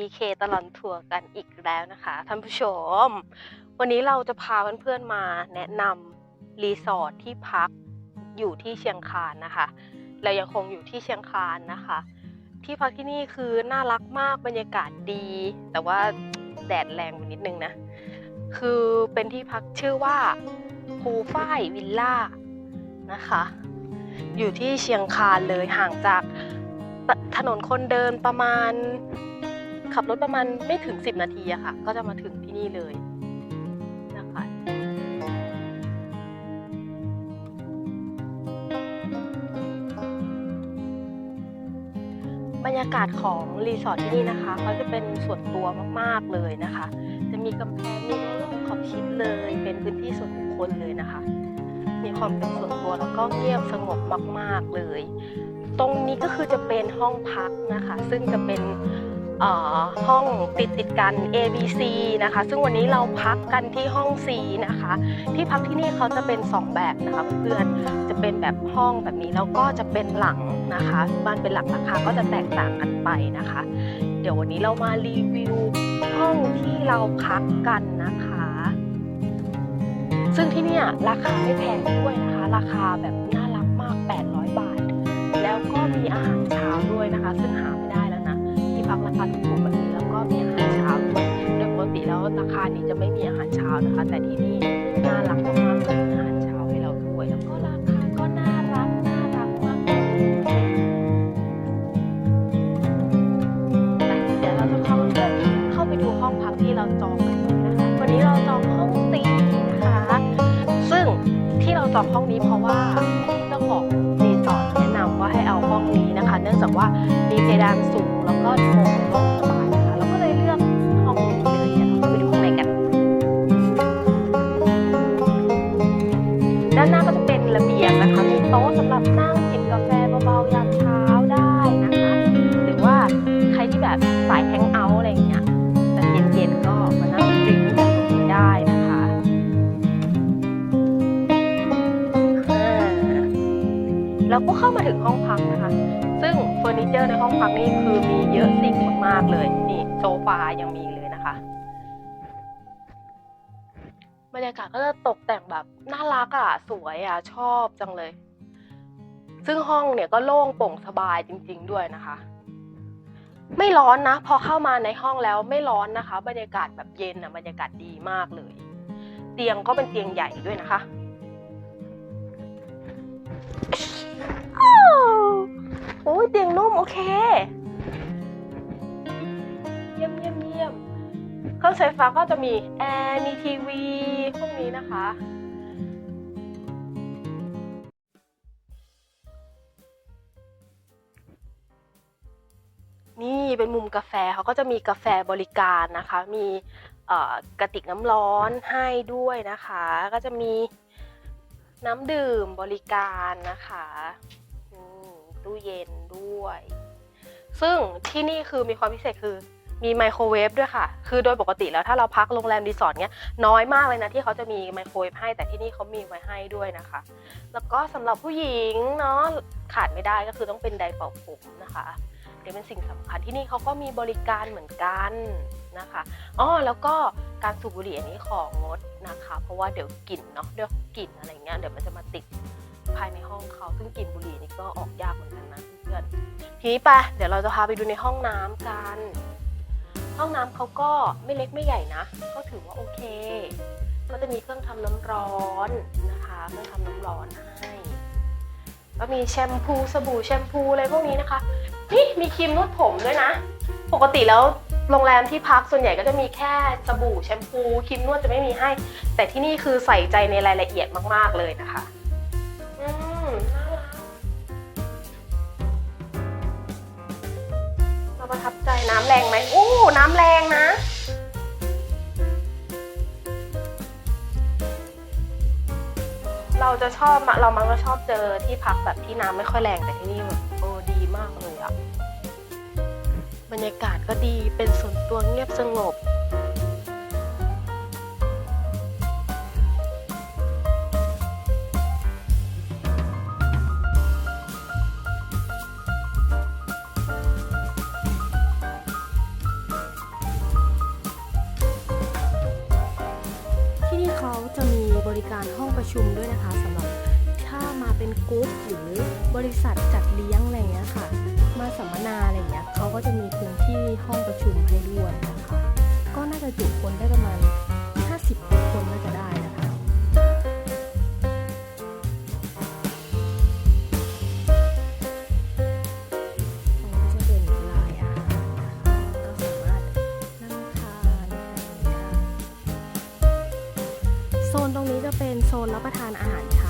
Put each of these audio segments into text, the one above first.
VK ตลอดทัวร์กันอีกแล้วนะคะท่านผู้ชม วันนี้เราจะพาเพื่อนๆมาแนะนำรีสอร์ทที่พักอยู่ที่เชียงคานนะคะเรายังคงอยู่ที่เชียงคานนะคะ ที่พักที่นี่คือน่ารักมากบรรยากาศดี แต่ว่าแดดแรงไปนิดนึงนะ คือเป็นที่พักชื่อว่าภูฝ้ายวิลล่านะคะ อยู่ที่เชียงคานเลยห่างจากถนนคนเดินประมาณ ขับรถประมาณไม่ถึง 10 นาทีอะค่ะ ก็จะมาถึงที่นี่เลยนะคะบรรยากาศของรีสอร์ทที่นี่นะคะเขาจะเป็นส่วนตัวมากๆเลยนะคะ จะมีกำแพงมีรั้วรอบขอบชิดเลย เป็นพื้นที่ส่วนบุคคลเลยนะคะ มีความเป็นส่วนตัวแล้วก็เงียบสงบมาก ๆเลย ตรงนี้ก็คือจะเป็นห้องพักนะคะ ซึ่งจะเป็น ห้องติดติดกัน A B C นะคะ ซึ่งวันนี้เราพักกันที่ห้อง C นะคะ ที่พักที่นี่เขาจะเป็น 2 แบบนะคะเพื่อนจะเป็นแบบห้องแบบนี้แล้วก็จะเป็นหลังนะคะบ้านเป็นหลังราคาก็จะแตกต่างกันไปนะคะ เดี๋ยววันนี้เรามารีวิวห้องที่เราพักกันนะคะ ซึ่งที่นี่ราคาไม่แพงด้วยนะคะ ราคาแบบน่ารักมาก 800 บาท แล้วก็มีอาหารเช้าด้วยนะคะ ซึ่งหาไม่ จะไม่มีอาหารเช้านะคะ แต่ที่นี่น่ารักมากๆเลยอาหารเช้าให้เราด้วยแล้วก็ราคาก็น่ารักน่ารักมากเลยเดี๋ยวเราจะเข้าเข้าไปดูห้องพักที่เราจองกันเลยนะคะวันนี้เราจองห้องสีนะคะ ซึ่งที่เราจองห้องนี้เพราะว่าที่เจ้าของรีสอร์ทแนะนำว่าให้เอาห้องนี้นะคะ เนื่องจากว่ามีเพดานสูงแล้วก็โถ แล้วก็เข้ามาถึงห้องพักนะคะ ซึ่งเฟอร์นิเจอร์ในห้องพักนี่คือมีเยอะสิ่งมากๆเลย นี่โซฟายังมีเลยนะคะ บรรยากาศก็จะตกแต่งแบบน่ารักอะ สวยอะ ชอบจังเลย ซึ่งห้องเนี่ยก็โล่งโปร่งสบายจริง ๆ ด้วยนะคะ ไม่ร้อนนะ พอเข้ามาในห้องแล้วไม่ร้อนนะคะ บรรยากาศแบบเย็นอะบรรยากาศดีมากเลย เตียงก็เป็นเตียงใหญ่ด้วยนะคะ อ้าวโอ้ยเตียงนุ่มโอเค เยี่ยมเยี่ยมเยี่ยมเครื่องใช้ไฟฟ้าก็จะมีแอร์มีทีวีพวกนี้นะคะ นี่เป็นมุมกาแฟเขาก็จะมีกาแฟบริการนะคะ มีกระติกน้ำร้อนให้ด้วยนะคะ ก็จะมี น้ำดื่มบริการนะคะตู้เย็นด้วย ซึ่งที่นี่คือมีความพิเศษคือมีไมโครเวฟด้วยค่ะ คือโดยปกติแล้วถ้าเราพักโรงแรมรีสอร์ทเนี้ยน้อยมากเลยนะที่เขาจะมีไมโครเวฟให้แต่ที่นี่เขามีไว้ให้ด้วยนะคะ แล้วก็สำหรับผู้หญิงเนาะขาดไม่ได้ก็คือต้องเป็นไดร์เป่าผมนะคะเดี๋ยวเป็นสิ่งสำคัญที่นี่เขาก็มีบริการเหมือนกันนะคะอ๋อแล้วก็การสูบบุหรี่อันนี้ของงด นะคะ เพราะว่าเดี๋ยวกลิ่นเนาะเดี๋ยวกลิ่นอะไรเงี้ยเดี๋ยวมันจะมาติดภายในห้องเขาซึ่งกลิ่นบุหรี่นี่ก็ออกยากเหมือนกันนะเพื่อนทีนี้ไปเดี๋ยวเราจะพาไปดูในห้องน้ำกัน ห้องน้ำเขาก็ไม่เล็กไม่ใหญ่นะ ก็ถือว่าโอเค ก็จะมีเครื่องทำน้ำร้อนนะคะเครื่องทำน้ำร้อนให้ก็มีแชมพูสบู่แชมพูอะไรพวกนี้นะคะนี่มีครีมนวดผมด้วยนะ ปกติแล้ว โรงแรมที่พักส่วนใหญ่ก็จะมีแค่สบู่แชมพูครีมนวดจะไม่มีให้ แต่ที่นี่คือใส่ใจในรายละเอียดมาก ๆ เลยนะคะอืมน่ารักเราประทับใจน้ำแรงไหมโอ้น้ำแรงนะเราจะชอบเรามักจะชอบเจอที่พักแบบที่น้ำไม่ค่อยแรงแต่ที่นี่ บรรยากาศก็ดีเป็นส่วนตัวเงียบสงบ ที่นี่เขาจะมีบริการห้องประชุมด้วยนะคะสำหรับ มาเป็นกรุ๊ปหรือบริษัทจัดเลี้ยงอะไรเงี้ยค่ะ มาสัมมนาอะไรเงี้ยเขาก็จะมีพื้นที่ห้องประชุมให้ด้วยนะคะก็น่าจะจุคนได้ประมาณ 50 คนน่าจะได้นะคะตรงนี้จะเป็นลายอาหารก็สามารถนั่งทานอะไรอย่างเงี้ยโซนตรงนี้จะเป็นโซนรับประทานอาหารเช้า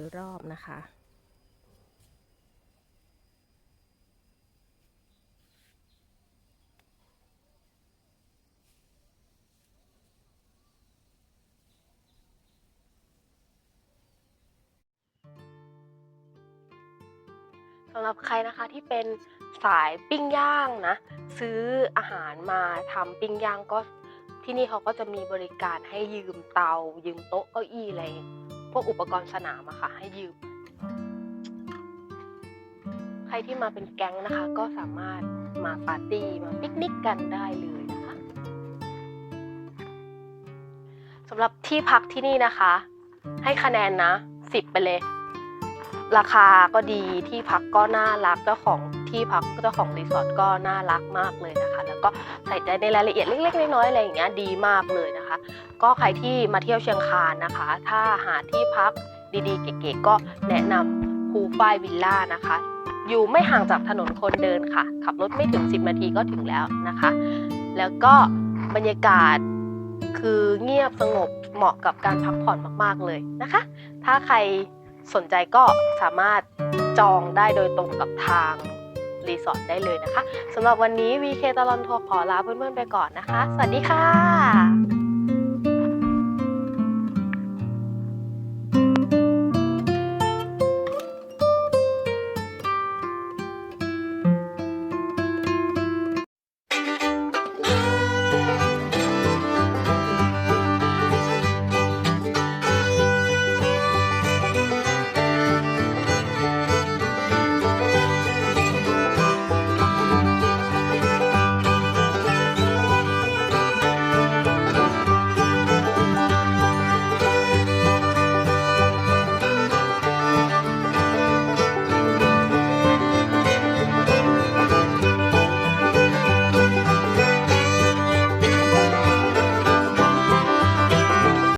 ยรอบนะคะ สำหรับใครนะคะที่เป็นสายปิ้งย่างนะ ซื้ออาหารมาทำปิ้งย่างก็ที่นี่เขาก็จะมีบริการให้ยืมเตา ยืมโต๊ะเก้าอี้อะไร พวกอุปกรณ์สนามอะค่ะ ให้ยืม ใครที่มาเป็นแก๊งนะคะ ก็สามารถมาปาร์ตี้มาปิกนิกกันได้เลยนะคะสำหรับที่พักที่นี่นะคะ ให้คะแนนนะสิบไปเลย ราคาก็ดีที่พักก็น่ารักเจ้าของ ที่พักเจ้าของรีสอร์ทก็น่ารักมากเลยนะคะ แล้วก็ใส่ใจในรายละเอียดเล็กๆน้อยๆอะไรอย่างเงี้ยดีมากเลยนะคะ ก็ใครที่มาเที่ยวเชียงคานนะคะ ถ้าหาที่พักดีๆ เก๋ๆก็แนะนำภูฝ้ายวิลล่านะคะ อยู่ไม่ห่างจากถนนคนเดินค่ะ ขับรถไม่ถึง 10 นาทีก็ถึงแล้วนะคะ แล้วก็บรรยากาศคือเงียบสงบเหมาะกับการพักผ่อนมากๆเลยนะคะ ถ้าใครสนใจก็สามารถจองได้โดยตรงกับทาง รีสอร์ทได้เลยนะคะสำหรับวันนี้ VK ตลอนทัวร์ขอลาเพื่อนๆไปก่อนนะคะ สวัสดีค่ะ